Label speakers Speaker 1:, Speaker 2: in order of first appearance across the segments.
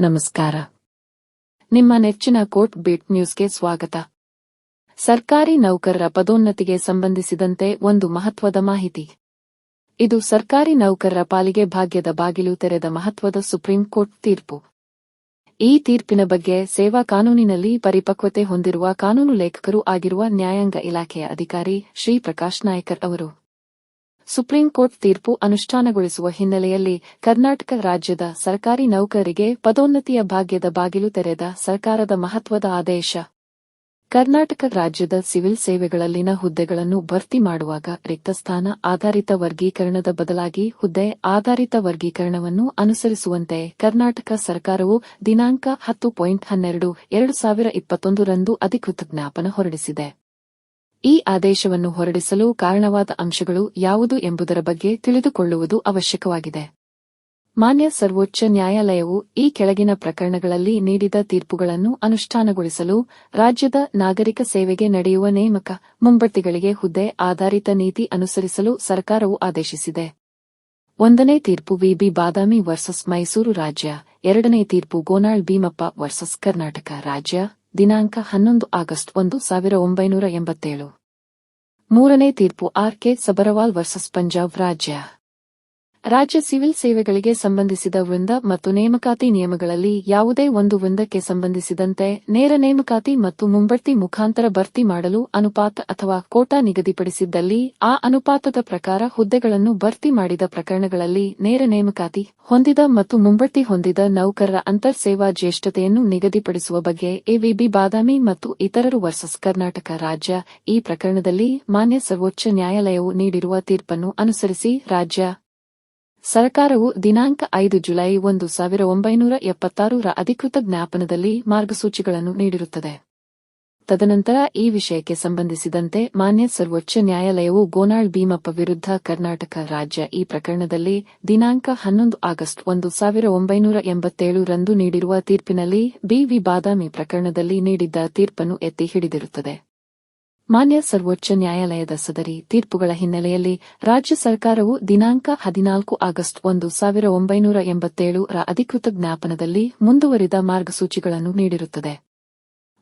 Speaker 1: ನಮಸ್ಕಾರ. ನಿಮ್ಮ ನೆಚ್ಚಿನ ಕೋರ್ಟ್ ಬೀಟ್ ನ್ಯೂಸ್ಗೆ ಸ್ವಾಗತ. ಸರ್ಕಾರಿ ನೌಕರರ ಪದೋನ್ನತಿಗೆ ಸಂಬಂಧಿಸಿದಂತೆ ಒಂದು ಮಹತ್ವದ ಮಾಹಿತಿ. ಇದು ಸರ್ಕಾರಿ ನೌಕರರ ಪಾಲಿಗೆ ಭಾಗ್ಯದ ಬಾಗಿಲು ತೆರೆದ ಮಹತ್ವದ ಸುಪ್ರೀಂ ಕೋರ್ಟ್ ತೀರ್ಪು. ಈ ತೀರ್ಪಿನ ಬಗ್ಗೆ ಸೇವಾ ಕಾನೂನಿನಲ್ಲಿ ಪರಿಪಕ್ವತೆ ಹೊಂದಿರುವ ಕಾನೂನು ಲೇಖಕರು ಆಗಿರುವ ನ್ಯಾಯಾಂಗ ಇಲಾಖೆಯ ಅಧಿಕಾರಿ ಶ್ರೀ ಪ್ರಕಾಶ್ ನಾಯ್ಕರ್ ಅವರು. ಸುಪ್ರೀಂ ಕೋರ್ಟ್ ತೀರ್ಪು ಅನುಷ್ಠಾನಗೊಳಿಸುವ ಹಿನ್ನೆಲೆಯಲ್ಲಿ ಕರ್ನಾಟಕ ರಾಜ್ಯದ ಸರ್ಕಾರಿ ನೌಕರರಿಗೆ ಪದೋನ್ನತಿಯ ಭಾಗ್ಯದ ಬಾಗಿಲು ತೆರೆದ ಸರ್ಕಾರದ ಮಹತ್ವದ ಆದೇಶ. ಕರ್ನಾಟಕ ರಾಜ್ಯದ ಸಿವಿಲ್ ಸೇವೆಗಳಲ್ಲಿನ ಹುದ್ದೆಗಳನ್ನು ಭರ್ತಿ ಮಾಡುವಾಗ ರಿಕ್ತಸ್ಥಾನ ಆಧಾರಿತ ವರ್ಗೀಕರಣದ ಬದಲಾಗಿ ಹುದ್ದೆ ಆಧಾರಿತ ವರ್ಗೀಕರಣವನ್ನು ಅನುಸರಿಸುವಂತೆ ಕರ್ನಾಟಕ ಸರ್ಕಾರವು ದಿನಾಂಕ ಹತ್ತು ಪಾಯಿಂಟ್ ಹನ್ನೆರಡು ಎರಡು ಸಾವಿರ ಇಪ್ಪತ್ತೊಂದರಂದು ಅಧಿಕೃತ ಜ್ಞಾಪನ ಹೊರಡಿಸಿದೆ. ಈ ಆದೇಶವನ್ನು ಹೊರಡಿಸಲು ಕಾರಣವಾದ ಅಂಶಗಳು ಯಾವುದು ಎಂಬುದರ ಬಗ್ಗೆ ತಿಳಿದುಕೊಳ್ಳುವುದು ಅವಶ್ಯಕವಾಗಿದೆ. ಮಾನ್ಯ ಸರ್ವೋಚ್ಚ ನ್ಯಾಯಾಲಯವು ಈ ಕೆಳಗಿನ ಪ್ರಕರಣಗಳಲ್ಲಿ ನೀಡಿದ ತೀರ್ಪುಗಳನ್ನು ಅನುಷ್ಠಾನಗೊಳಿಸಲು ರಾಜ್ಯದ ನಾಗರಿಕ ಸೇವೆಗೆ ನಡೆಯುವ ನೇಮಕ ಮುಂಬಡ್ತಿಗಳಿಗೆ ಹುದ್ದೆ ಆಧಾರಿತ ನೀತಿ ಅನುಸರಿಸಲು ಸರ್ಕಾರವು ಆದೇಶಿಸಿದೆ. ಒಂದನೇ ತೀರ್ಪು ವಿಬಿ ಬಾದಾಮಿ ವರ್ಸಸ್ ಮೈಸೂರು ರಾಜ್ಯ, ಎರಡನೇ ತೀರ್ಪು ಗೋನಾಳ್ ಭೀಮಪ್ಪ ವರ್ಸಸ್ ಕರ್ನಾಟಕ ರಾಜ್ಯ ದಿನಾಂಕ ಹನ್ನೊಂದು ಆಗಸ್ಟ್ ಒಂದು ಸಾವಿರ ಒಂಬೈನೂರ ಎಂಬತ್ತೇಳು. ಮೂರನೇ ತೀರ್ಪು R K Sabharwal versus Punjab ರಾಜ್ಯ. ರಾಜ್ಯ ಸಿವಿಲ್ ಸೇವೆಗಳಿಗೆ ಸಂಬಂಧಿಸಿದ ವೃಂದ ಮತ್ತು ನೇಮಕಾತಿ ನಿಯಮಗಳಲ್ಲಿ ಯಾವುದೇ ಒಂದು ವೃಂದಕ್ಕೆ ಸಂಬಂಧಿಸಿದಂತೆ ನೇರ ನೇಮಕಾತಿ ಮತ್ತು ಮುಂಬಡ್ತಿ ಮುಖಾಂತರ ಭರ್ತಿ ಮಾಡಲು ಅನುಪಾತ ಅಥವಾ ಕೋಟಾ ನಿಗದಿಪಡಿಸಿದ್ದಲ್ಲಿ ಆ ಅನುಪಾತದ ಪ್ರಕಾರ ಹುದ್ದೆಗಳನ್ನು ಭರ್ತಿ ಮಾಡಿದ ಪ್ರಕರಣಗಳಲ್ಲಿ ನೇರ ನೇಮಕಾತಿ ಹೊಂದಿದ ಮತ್ತು ಮುಂಬಡ್ತಿ ಹೊಂದಿದ ನೌಕರರ ಅಂತರ್ ಸೇವಾ ಜ್ಯೇಷ್ಠತೆಯನ್ನು ನಿಗದಿಪಡಿಸುವ ಬಗ್ಗೆ ಎವಿಬಿ ಬಾದಾಮಿ ಮತ್ತು ಇತರರು ವರ್ಸಸ್ ಕರ್ನಾಟಕ ರಾಜ್ಯ ಈ ಪ್ರಕರಣದಲ್ಲಿ ಮಾನ್ಯ ಸರ್ವೋಚ್ಚ ನ್ಯಾಯಾಲಯವು ನೀಡಿರುವ ತೀರ್ಪನ್ನು ಅನುಸರಿಸಿ ರಾಜ್ಯ ಸರ್ಕಾರವು ದಿನಾಂಕ ಐದು ಜುಲೈ ಒಂದು ಸಾವಿರ ಒಂಬೈನೂರ ಎಪ್ಪತ್ತಾರು ರ ಅಧಿಕೃತ ಜ್ಞಾಪನದಲ್ಲಿ ಮಾರ್ಗಸೂಚಿಗಳನ್ನು ನೀಡಿರುತ್ತದೆ. ತದನಂತರ ಈ ವಿಷಯಕ್ಕೆ ಸಂಬಂಧಿಸಿದಂತೆ ಮಾನ್ಯ ಸರ್ವೋಚ್ಚ ನ್ಯಾಯಾಲಯವು ಗೋನಾಳ್ ಭೀಮಪ್ಪ ವಿರುದ್ಧ ಕರ್ನಾಟಕ ರಾಜ್ಯ ಈ ಪ್ರಕರಣದಲ್ಲಿ ದಿನಾಂಕ ಹನ್ನೊಂದು ಆಗಸ್ಟ್ ಒಂದು ಸಾವಿರ ಒಂಬೈನೂರ ಎಂಬತ್ತೇಳು ರಂದು ನೀಡಿರುವ ತೀರ್ಪಿನಲ್ಲಿ ಬಿವಿ ಬಾದಾಮಿ ಪ್ರಕರಣದಲ್ಲಿ ನೀಡಿದ್ದ ತೀರ್ಪನ್ನು ಎತ್ತಿ ಹಿಡಿದಿರುತ್ತದೆ. ಮಾನ್ಯ ಸರ್ವೋಚ್ಚ ನ್ಯಾಯಾಲಯದ ಸದರಿ ತೀರ್ಪುಗಳ ಹಿನ್ನೆಲೆಯಲ್ಲಿ ರಾಜ್ಯ ಸರ್ಕಾರವು ದಿನಾಂಕ ಹದಿನಾಲ್ಕು ಆಗಸ್ಟ್ ಒಂದು ಸಾವಿರ ಒಂಬೈನೂರ ಎಂಬತ್ತೇಳು ರ ಅಧಿಕೃತ ಜ್ಞಾಪನದಲ್ಲಿ ಮುಂದುವರಿದ ಮಾರ್ಗಸೂಚಿಗಳನ್ನು ನೀಡಿರುತ್ತದೆ.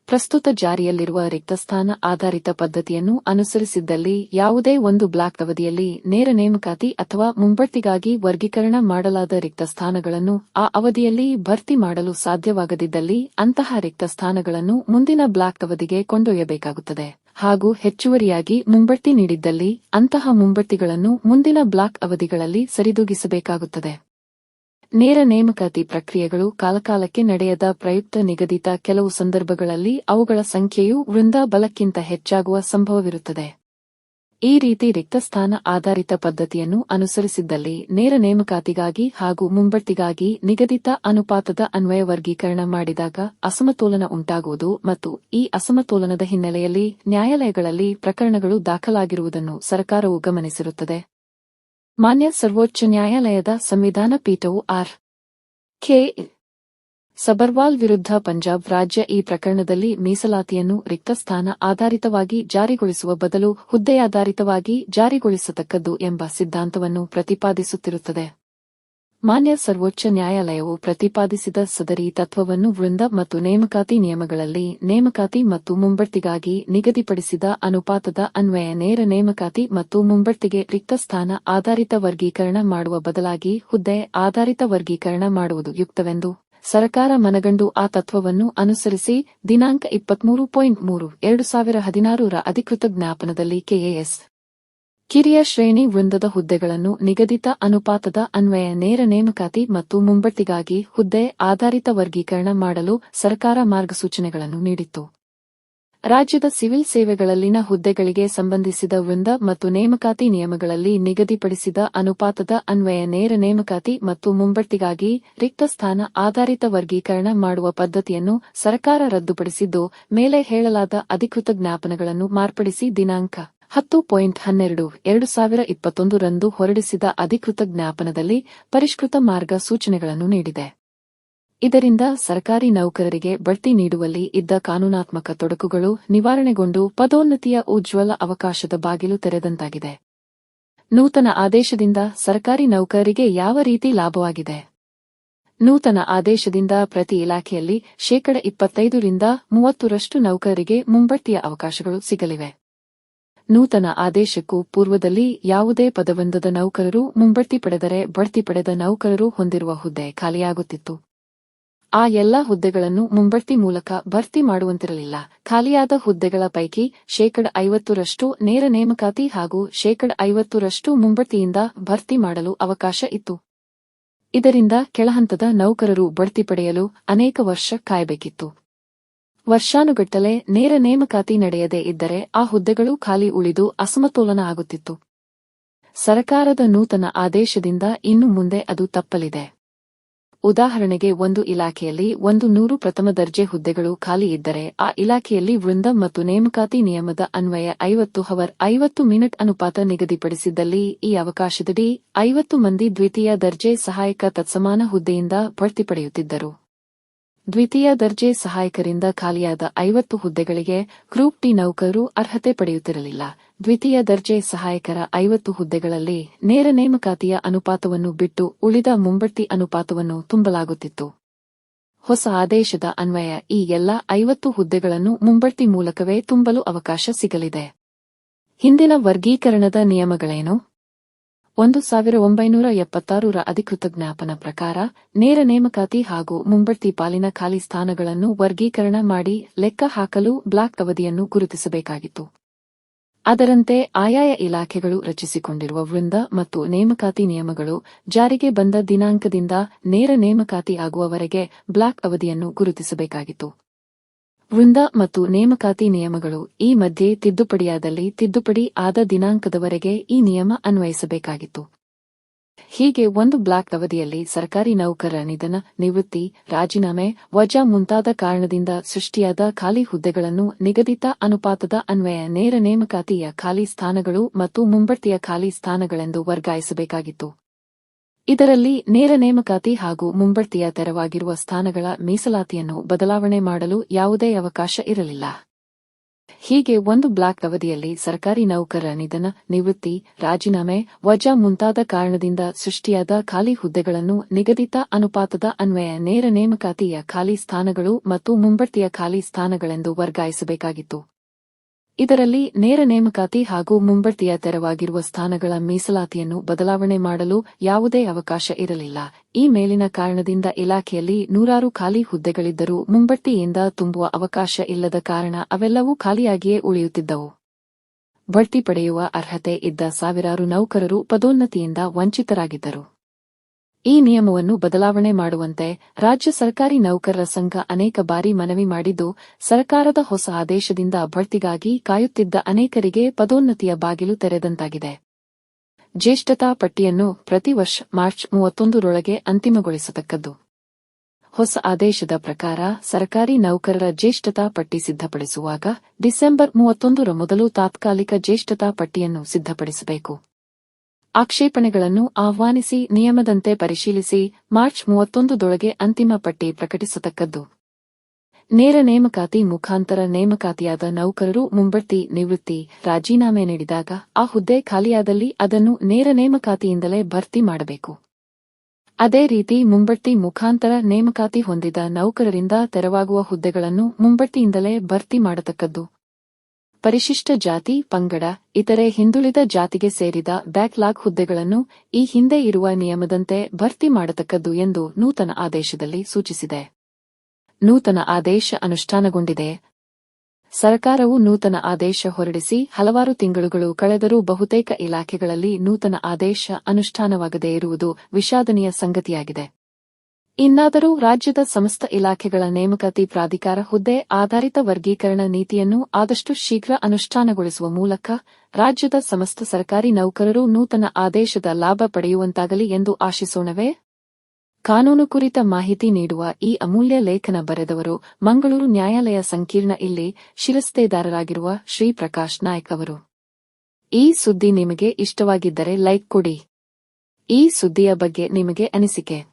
Speaker 1: ಪ್ರಸ್ತುತ ಜಾರಿಯಲ್ಲಿರುವ ರಿಕ್ತಸ್ಥಾನ ಆಧಾರಿತ ಪದ್ಧತಿಯನ್ನು ಅನುಸರಿಸಿದ್ದಲ್ಲಿ ಯಾವುದೇ ಒಂದು ಬ್ಲಾಕ್ ಅವಧಿಯಲ್ಲಿ ನೇರ ನೇಮಕಾತಿ ಅಥವಾ ಮುಂಬಡ್ತಿಗಾಗಿ ವರ್ಗೀಕರಣ ಮಾಡಲಾದ ರಿಕ್ತ ಸ್ಥಾನಗಳನ್ನು ಆ ಅವಧಿಯಲ್ಲಿ ಭರ್ತಿ ಮಾಡಲು ಸಾಧ್ಯವಾಗದಿದ್ದಲ್ಲಿ ಅಂತಹ ರಿಕ್ತ ಸ್ಥಾನಗಳನ್ನು ಮುಂದಿನ ಬ್ಲಾಕ್ ಅವಧಿಗೆ ಕೊಂಡೊಯ್ಯಬೇಕಾಗುತ್ತದೆ. ಹಾಗೂ ಹೆಚ್ಚುವರಿಯಾಗಿ ಮುಂಬಡ್ತಿ ನೀಡಿದ್ದಲ್ಲಿ ಅಂತಹ ಮುಂಬಡ್ತಿಗಳನ್ನು ಮುಂದಿನ ಬ್ಲಾಕ್ ಅವಧಿಗಳಲ್ಲಿ ಸರಿದೂಗಿಸಬೇಕಾಗುತ್ತದೆ. ನೇರ ನೇಮಕಾತಿ ಪ್ರಕ್ರಿಯೆಗಳು ಕಾಲಕಾಲಕ್ಕೆ ನಡೆಯದ ಪ್ರಯುಕ್ತ ನಿಗದಿತ ಕೆಲವು ಸಂದರ್ಭಗಳಲ್ಲಿ ಅವುಗಳ ಸಂಖ್ಯೆಯು ವೃಂದ ಬಲಕ್ಕಿಂತ ಹೆಚ್ಚಾಗುವ ಸಂಭವವಿರುತ್ತದೆ. ಈ ರೀತಿ ರಿಕ್ತಸ್ಥಾನ ಆಧಾರಿತ ಪದ್ಧತಿಯನ್ನು ಅನುಸರಿಸಿದ್ದಲ್ಲಿ ನೇರ ನೇಮಕಾತಿಗಾಗಿ ಹಾಗೂ ಮುಂಬಡ್ತಿಗಾಗಿ ನಿಗದಿತ ಅನುಪಾತದ ಅನ್ವಯ ವರ್ಗೀಕರಣ ಮಾಡಿದಾಗ ಅಸಮತೋಲನ ಉಂಟಾಗುವುದು ಮತ್ತು ಈ ಅಸಮತೋಲನದ ಹಿನ್ನೆಲೆಯಲ್ಲಿ ನ್ಯಾಯಾಲಯಗಳಲ್ಲಿ ಪ್ರಕರಣಗಳು ದಾಖಲಾಗಿರುವುದನ್ನು ಸರ್ಕಾರವು ಗಮನಿಸಿರುತ್ತದೆ. ಮಾನ್ಯ ಸರ್ವೋಚ್ಚ ನ್ಯಾಯಾಲಯದ ಸಂವಿಧಾನ ಪೀಠವು ಆರ್. ಕೆ. ಸಬರ್ವಾಲ್ ವಿರುದ್ಧ ಪಂಜಾಬ್ ರಾಜ್ಯ ಈ ಪ್ರಕರಣದಲ್ಲಿ ಮೀಸಲಾತಿಯನ್ನು ರಿಕ್ತಸ್ಥಾನ ಆಧಾರಿತವಾಗಿ ಜಾರಿಗೊಳಿಸುವ ಬದಲು ಹುದ್ದೆಯಾಧಾರಿತವಾಗಿ ಜಾರಿಗೊಳಿಸತಕ್ಕದ್ದು ಎಂಬ ಸಿದ್ಧಾಂತವನ್ನು ಪ್ರತಿಪಾದಿಸುತ್ತಿರುತ್ತದೆ. ಮಾನ್ಯ ಸರ್ವೋಚ್ಚ ನ್ಯಾಯಾಲಯವು ಪ್ರತಿಪಾದಿಸಿದ ಸದರಿ ತತ್ವವನ್ನು ವೃಂದ ಮತ್ತು ನೇಮಕಾತಿ ನಿಯಮಗಳಲ್ಲಿ ನೇಮಕಾತಿ ಮತ್ತು ಮುಂಬಡ್ತಿಗಾಗಿ ನಿಗದಿಪಡಿಸಿದ ಅನುಪಾತದ ಅನ್ವಯ ನೇರ ನೇಮಕಾತಿ ಮತ್ತು ಮುಂಬಡ್ತಿಗೆ ರಿಕ್ತಸ್ಥಾನ ಆಧಾರಿತ ವರ್ಗೀಕರಣ ಮಾಡುವ ಬದಲಾಗಿ ಹುದ್ದೆ ಆಧಾರಿತ ವರ್ಗೀಕರಣ ಮಾಡುವುದು ಯುಕ್ತವೆಂದು ಸರ್ಕಾರ ಮನಗಂಡು ಆ ತತ್ವವನ್ನು ಅನುಸರಿಸಿ ದಿನಾಂಕ ಇಪ್ಪತ್ಮೂರು ಪಾಯಿಂಟ್ ಮೂರು ಎರಡು ಸಾವಿರ ಹದಿನಾರು ರ ಅಧಿಕೃತ ಜ್ಞಾಪನದಲ್ಲಿ ಕೆಎಎಸ್. ಕಿರಿಯ ಶ್ರೇಣಿ ವೃಂದದ ಹುದ್ದೆಗಳನ್ನು ನಿಗದಿತ ಅನುಪಾತದ ಅನ್ವಯ ನೇರ ನೇಮಕಾತಿ ಮತ್ತು ಮುಂಬಡ್ತಿಗಾಗಿ ಹುದ್ದೆ ಆಧಾರಿತ ವರ್ಗೀಕರಣ ಮಾಡಲು ಸರ್ಕಾರ ಮಾರ್ಗಸೂಚನೆಗಳನ್ನು ನೀಡಿತ್ತು. ರಾಜ್ಯದ ಸಿವಿಲ್ ಸೇವೆಗಳಲ್ಲಿನ ಹುದ್ದೆಗಳಿಗೆ ಸಂಬಂಧಿಸಿದ ವೃಂದ ಮತ್ತು ನೇಮಕಾತಿ ನಿಯಮಗಳಲ್ಲಿ ನಿಗದಿಪಡಿಸಿದ ಅನುಪಾತದ ಅನ್ವಯ ನೇರ ನೇಮಕಾತಿ ಮತ್ತು ಮುಂಬಡ್ತಿಗಾಗಿ ರಿಕ್ತ ಸ್ಥಾನ ಆಧಾರಿತ ವರ್ಗೀಕರಣ ಮಾಡುವ ಪದ್ಧತಿಯನ್ನು ಸರ್ಕಾರ ರದ್ದುಪಡಿಸಿದ್ದು, ಮೇಲೆ ಹೇಳಲಾದ ಅಧಿಕೃತ ಜ್ಞಾಪನಗಳನ್ನು ಮಾರ್ಪಡಿಸಿ ದಿನಾಂಕ ಹತ್ತು ಪಾಯಿಂಟ್ ಹನ್ನೆರಡು ಎರಡು ಸಾವಿರ ಇಪ್ಪತ್ತೊಂದು ರಂದು ಹೊರಡಿಸಿದ ಅಧಿಕೃತ ಜ್ಞಾಪನದಲ್ಲಿ ಪರಿಷ್ಕೃತ ಮಾರ್ಗ ಸೂಚನೆಗಳನ್ನು ನೀಡಿದೆ. ಇದರಿಂದ ಸರ್ಕಾರಿ ನೌಕರರಿಗೆ ಬಡ್ತಿ ನೀಡುವಲ್ಲಿ ಇದ್ದ ಕಾನೂನಾತ್ಮಕ ತೊಡಕುಗಳು ನಿವಾರಣೆಗೊಂಡು ಪದೋನ್ನತಿಯ ಉಜ್ವಲ ಅವಕಾಶದ ಬಾಗಿಲು ತೆರೆದಂತಾಗಿದೆ. ನೂತನ ಆದೇಶದಿಂದ ಸರ್ಕಾರಿ ನೌಕರರಿಗೆ ಯಾವ ರೀತಿ ಲಾಭವಾಗಿದೆ? ನೂತನ ಆದೇಶದಿಂದ ಪ್ರತಿ ಇಲಾಖೆಯಲ್ಲಿ ಶೇಕಡ ಇಪ್ಪತ್ತೈದರಿಂದ ಮೂವತ್ತರಷ್ಟು ನೌಕರರಿಗೆ ಮುಂಬಡ್ತಿಯ ಅವಕಾಶಗಳು ಸಿಗಲಿವೆ. ನೂತನ ಆದೇಶಕ್ಕೂ ಪೂರ್ವದಲ್ಲಿ ಯಾವುದೇ ಪದವೊಂದದ ನೌಕರರು ಮುಂಬಡ್ತಿ ಪಡೆದರೆ ಬಡ್ತಿ ಪಡೆದ ನೌಕರರು ಹೊಂದಿರುವ ಹುದ್ದೆ ಖಾಲಿಯಾಗುತ್ತಿತ್ತು. ಆ ಎಲ್ಲಾ ಹುದ್ದೆಗಳನ್ನು ಮುಂಬಡ್ತಿ ಮೂಲಕ ಭರ್ತಿ ಮಾಡುವಂತಿರಲಿಲ್ಲ. ಖಾಲಿಯಾದ ಹುದ್ದೆಗಳ ಪೈಕಿ ಶೇಕಡ ಐವತ್ತರಷ್ಟು ನೇರ ನೇಮಕಾತಿ ಹಾಗೂ ಶೇಕಡ ಐವತ್ತರಷ್ಟು ಮುಂಬಡ್ತಿಯಿಂದ ಭರ್ತಿ ಮಾಡಲು ಅವಕಾಶ ಇತ್ತು. ಇದರಿಂದ ಕೆಳಹಂತದ ನೌಕರರು ಬಡ್ತಿ ಪಡೆಯಲು ಅನೇಕ ವರ್ಷ ಕಾಯಬೇಕಿತ್ತು. ವರ್ಷಾನುಗಟ್ಟಲೆ ನೇರ ನೇಮಕಾತಿ ನಡೆಯದೇ ಇದ್ದರೆ ಆ ಹುದ್ದೆಗಳು ಖಾಲಿ ಉಳಿದು ಅಸಮತೋಲನ ಆಗುತ್ತಿತ್ತು. ಸರಕಾರದ ನೂತನ ಆದೇಶದಿಂದ ಇನ್ನು ಮುಂದೆ ಅದು ತಪ್ಪಲಿದೆ. ಉದಾಹರಣೆಗೆ ಒಂದು ಇಲಾಖೆಯಲ್ಲಿ ಒಂದು ನೂರು ಪ್ರಥಮ ದರ್ಜೆ ಹುದ್ದೆಗಳು ಖಾಲಿ ಇದ್ದರೆ ಆ ಇಲಾಖೆಯಲ್ಲಿ ವೃಂದ ಮತ್ತು ನೇಮಕಾತಿ ನಿಯಮದ ಅನ್ವಯ ಐವತ್ತು ಹವರ್ ಐವತ್ತು ಮಿನಿಟ್ ಅನುಪಾತ ನಿಗದಿಪಡಿಸಿದ್ದಲ್ಲಿ ಈ ಅವಕಾಶದಡಿ ಐವತ್ತು ಮಂದಿ ದ್ವಿತೀಯ ದರ್ಜೆ ಸಹಾಯಕ ತತ್ಸಮಾನ ಹುದ್ದೆಯಿಂದ ಬಡ್ತಿ ಪಡೆಯುತ್ತಿದ್ದರು. ದ್ವಿತೀಯ ದರ್ಜೆ ಸಹಾಯಕರಿಂದ ಖಾಲಿಯಾದ ಐವತ್ತು ಹುದ್ದೆಗಳಿಗೆ ಗ್ರೂಪ್ ಡಿ ನೌಕರರು ಅರ್ಹತೆ ಪಡೆಯುತ್ತಿರಲಿಲ್ಲ. ದ್ವಿತೀಯ ದರ್ಜೆ ಸಹಾಯಕರ ಐವತ್ತು ಹುದ್ದೆಗಳಲ್ಲಿ ನೇರ ನೇಮಕಾತಿಯ ಅನುಪಾತವನ್ನು ಬಿಟ್ಟು ಉಳಿದ ಮುಂಬಡ್ತಿ ಅನುಪಾತವನ್ನು ತುಂಬಲಾಗುತ್ತಿತ್ತು. ಹೊಸ ಆದೇಶದ ಅನ್ವಯ ಈ ಎಲ್ಲ ಐವತ್ತು ಹುದ್ದೆಗಳನ್ನು ಮುಂಬಡ್ತಿ ಮೂಲಕವೇ ತುಂಬಲು ಅವಕಾಶ ಸಿಗಲಿದೆ. ಹಿಂದಿನ ವರ್ಗೀಕರಣದ ನಿಯಮಗಳೇನು? ಒಂದು ಸಾವಿರ ಒಂಬೈನೂರ ಎಪ್ಪತ್ತಾರರ ಅಧಿಕೃತ ಜ್ಞಾಪನ ಪ್ರಕಾರ, ನೇರ ನೇಮಕಾತಿ ಹಾಗೂ ಮುಂಬಡ್ತಿ ಪಾಲಿನ ಖಾಲಿ ಸ್ಥಾನಗಳನ್ನು ವರ್ಗೀಕರಣ ಮಾಡಿ ಲೆಕ್ಕ ಹಾಕಲು ಬ್ಲಾಕ್ ಅವಧಿಯನ್ನು ಗುರುತಿಸಬೇಕಾಗಿತ್ತು. ಅದರಂತೆ ಆಯಾಯ ಇಲಾಖೆಗಳು ರಚಿಸಿಕೊಂಡಿರುವ ವೃಂದ ಮತ್ತು ನೇಮಕಾತಿ ನಿಯಮಗಳು ಜಾರಿಗೆ ಬಂದ ದಿನಾಂಕದಿಂದ ನೇರ ನೇಮಕಾತಿ ಆಗುವವರೆಗೆ ಬ್ಲಾಕ್ ಅವಧಿಯನ್ನು ಗುರುತಿಸಬೇಕಾಗಿತ್ತು. ವೃಂದ ಮತ್ತು ನೇಮಕಾತಿ ನಿಯಮಗಳು ಈ ಮಧ್ಯೆ ತಿದ್ದುಪಡಿಯಾದಲ್ಲಿ ತಿದ್ದುಪಡಿ ಆದ ದಿನಾಂಕದವರೆಗೆ ಈ ನಿಯಮ ಅನ್ವಯಿಸಬೇಕಾಗಿತ್ತು. ಹೀಗೆ ಒಂದು ಬ್ಲಾಕ್ ಅವಧಿಯಲ್ಲಿ ಸರ್ಕಾರಿ ನೌಕರರ ನಿಧನ, ನಿವೃತ್ತಿ, ರಾಜೀನಾಮೆ, ವಜಾ ಮುಂತಾದ ಕಾರಣದಿಂದ ಸೃಷ್ಟಿಯಾದ ಖಾಲಿ ಹುದ್ದೆಗಳನ್ನು ನಿಗದಿತ ಅನುಪಾತದ ಅನ್ವಯ ನೇರ ನೇಮಕಾತಿಯ ಖಾಲಿ ಸ್ಥಾನಗಳು ಮತ್ತು ಮುಂಬಡ್ತಿಯ ಖಾಲಿ ಸ್ಥಾನಗಳೆಂದು ವರ್ಗಾಯಿಸಬೇಕಾಗಿತ್ತು. ಇದರಲ್ಲಿ ನೇರ ನೇಮಕಾತಿ ಹಾಗೂ ಮುಂಬಡ್ತಿಯ ತೆರವಾಗಿರುವ ಸ್ಥಾನಗಳ ಮೀಸಲಾತಿಯನ್ನು ಬದಲಾವಣೆ ಮಾಡಲು ಯಾವುದೇ ಅವಕಾಶ ಇರಲಿಲ್ಲ. ಹೀಗೆ ಒಂದು ಬ್ಲಾಕ್ ಅವಧಿಯಲ್ಲಿ ಸರ್ಕಾರಿ ನೌಕರರ ನಿಧನ, ನಿವೃತ್ತಿ, ರಾಜೀನಾಮೆ, ವಜಾ ಮುಂತಾದ ಕಾರಣದಿಂದ ಸೃಷ್ಟಿಯಾದ ಖಾಲಿ ಹುದ್ದೆಗಳನ್ನು ನಿಗದಿತ ಅನುಪಾತದ ಅನ್ವಯ ನೇರ ನೇಮಕಾತಿಯ ಖಾಲಿ ಸ್ಥಾನಗಳು ಮತ್ತು ಮುಂಬಡ್ತಿಯ ಖಾಲಿ ಸ್ಥಾನಗಳೆಂದು ವರ್ಗಾಯಿಸಬೇಕಾಗಿತ್ತು. ಇದರಲ್ಲಿ ನೇರ ನೇಮಕಾತಿ ಹಾಗೂ ಮುಂಬಡ್ತಿಯ ತೆರವಾಗಿರುವ ಸ್ಥಾನಗಳ ಮೀಸಲಾತಿಯನ್ನು ಬದಲಾವಣೆ ಮಾಡಲು ಯಾವುದೇ ಅವಕಾಶ ಇರಲಿಲ್ಲ. ಈ ಮೇಲಿನ ಕಾರಣದಿಂದ ಇಲಾಖೆಯಲ್ಲಿ ನೂರಾರು ಖಾಲಿ ಹುದ್ದೆಗಳಿದ್ದರೂ ಮುಂಬಡ್ತಿಯಿಂದ ತುಂಬುವ ಅವಕಾಶ ಇಲ್ಲದ ಕಾರಣ ಅವೆಲ್ಲವೂ ಖಾಲಿಯಾಗಿಯೇ ಉಳಿಯುತ್ತಿದ್ದವು. ಬಡ್ತಿ ಪಡೆಯುವ ಅರ್ಹತೆ ಇದ್ದ ಸಾವಿರಾರು ನೌಕರರು ಪದೋನ್ನತಿಯಿಂದ ವಂಚಿತರಾಗಿದ್ದರು. ಈ ನಿಯಮವನ್ನು ಬದಲಾವಣೆ ಮಾಡುವಂತೆ ರಾಜ್ಯ ಸರ್ಕಾರಿ ನೌಕರರ ಸಂಘ ಅನೇಕ ಬಾರಿ ಮನವಿ ಮಾಡಿದ್ದು, ಸರ್ಕಾರದ ಹೊಸ ಆದೇಶದಿಂದ ಬಡ್ತಿಗಾಗಿ ಕಾಯುತ್ತಿದ್ದ ಅನೇಕರಿಗೆ ಪದೋನ್ನತಿಯ ಬಾಗಿಲು ತೆರೆದಂತಾಗಿದೆ. ಜ್ಯೇಷ್ಠತಾ ಪಟ್ಟಿಯನ್ನು ಪ್ರತಿ ವರ್ಷ ಮಾರ್ಚ್ ಮೂವತ್ತೊಂದರೊಳಗೆ ಅಂತಿಮಗೊಳಿಸತಕ್ಕದ್ದು. ಹೊಸ ಆದೇಶದ ಪ್ರಕಾರ ಸರ್ಕಾರಿ ನೌಕರರ ಜ್ಯೇಷ್ಠತಾ ಪಟ್ಟಿ ಸಿದ್ಧಪಡಿಸುವಾಗ ಡಿಸೆಂಬರ್ ಮೂವತ್ತೊಂದರ ಮೊದಲು ತಾತ್ಕಾಲಿಕ ಜ್ಯೇಷ್ಠತಾ ಪಟ್ಟಿಯನ್ನು ಸಿದ್ಧಪಡಿಸಬೇಕು. ಆಕ್ಷೇಪಣೆಗಳನ್ನು ಆಹ್ವಾನಿಸಿ, ನಿಯಮದಂತೆ ಪರಿಶೀಲಿಸಿ, ಮಾರ್ಚ್ ಮೂವತ್ತೊಂದರೊಳಗೆ ಅಂತಿಮ ಪಟ್ಟಿ ಪ್ರಕಟಿಸತಕ್ಕದ್ದು. ನೇರ ನೇಮಕಾತಿ ಮುಖಾಂತರ ನೇಮಕಾತಿಯಾದ ನೌಕರರು ಮುಂಬಡ್ತಿ ನಿವೃತ್ತಿ ರಾಜೀನಾಮೆ ನೀಡಿದಾಗ ಆ ಹುದ್ದೆ ಖಾಲಿಯಾದಲ್ಲಿ ಅದನ್ನು ನೇರ ನೇಮಕಾತಿಯಿಂದಲೇ ಭರ್ತಿ ಮಾಡಬೇಕು. ಅದೇ ರೀತಿ ಮುಂಬಡ್ತಿ ಮುಖಾಂತರ ನೇಮಕಾತಿ ಹೊಂದಿದ ನೌಕರರಿಂದ ತೆರವಾಗುವ ಹುದ್ದೆಗಳನ್ನು ಮುಂಬಡ್ತಿಯಿಂದಲೇ ಭರ್ತಿ ಮಾಡತಕ್ಕದ್ದು. ಪರಿಶಿಷ್ಟ ಜಾತಿ, ಪಂಗಡ, ಇತರೆ ಹಿಂದುಳಿದ ಜಾತಿಗೆ ಸೇರಿದ ಬ್ಯಾಕ್ಲಾಗ್ ಹುದ್ದೆಗಳನ್ನು ಈ ಹಿಂದೆ ಇರುವ ನಿಯಮದಂತೆ ಭರ್ತಿ ಮಾಡತಕ್ಕದ್ದು ಎಂದು ನೂತನ ಆದೇಶದಲ್ಲಿ ಸೂಚಿಸಿದೆ. ನೂತನ ಆದೇಶ ಅನುಷ್ಠಾನಗೊಂಡಿದೆ. ಸರ್ಕಾರವು ನೂತನ ಆದೇಶ ಹೊರಡಿಸಿ ಹಲವಾರು ತಿಂಗಳುಗಳು ಕಳೆದರೂ ಬಹುತೇಕ ಇಲಾಖೆಗಳಲ್ಲಿ ನೂತನ ಆದೇಶ ಅನುಷ್ಠಾನವಾಗದೇ ಇರುವುದು ವಿಷಾದನೀಯ ಸಂಗತಿಯಾಗಿದೆ. ಇನ್ನಾದರೂ ರಾಜ್ಯದ ಸಮಸ್ತ ಇಲಾಖೆಗಳ ನೇಮಕಾತಿ ಪ್ರಾಧಿಕಾರ ಹುದ್ದೆ ಆಧಾರಿತ ವರ್ಗೀಕರಣ ನೀತಿಯನ್ನು ಆದಷ್ಟು ಶೀಘ್ರ ಅನುಷ್ಠಾನಗೊಳಿಸುವ ಮೂಲಕ ರಾಜ್ಯದ ಸಮಸ್ತ ಸರ್ಕಾರಿ ನೌಕರರು ನೂತನ ಆದೇಶದ ಲಾಭ ಪಡೆಯುವಂತಾಗಲಿ ಎಂದು ಆಶಿಸೋಣವೇ? ಕಾನೂನು ಕುರಿತ ಮಾಹಿತಿ ನೀಡುವ ಈ ಅಮೂಲ್ಯ ಲೇಖನ ಬರೆದವರು ಮಂಗಳೂರು ನ್ಯಾಯಾಲಯ ಸಂಕೀರ್ಣ ಇಲ್ಲಿ ಶಿರಸ್ತೇದಾರರಾಗಿರುವ ಶ್ರೀ ಪ್ರಕಾಶ್ ನಾಯ್ಕ್ ಅವರು. ಈ ಸುದ್ದಿ ನಿಮಗೆ ಇಷ್ಟವಾಗಿದ್ದರೆ ಲೈಕ್ ಕೊಡಿ. ಈ ಸುದ್ದಿಯ ಬಗ್ಗೆ ನಿಮಗೆ ಅನಿಸಿಕೆ.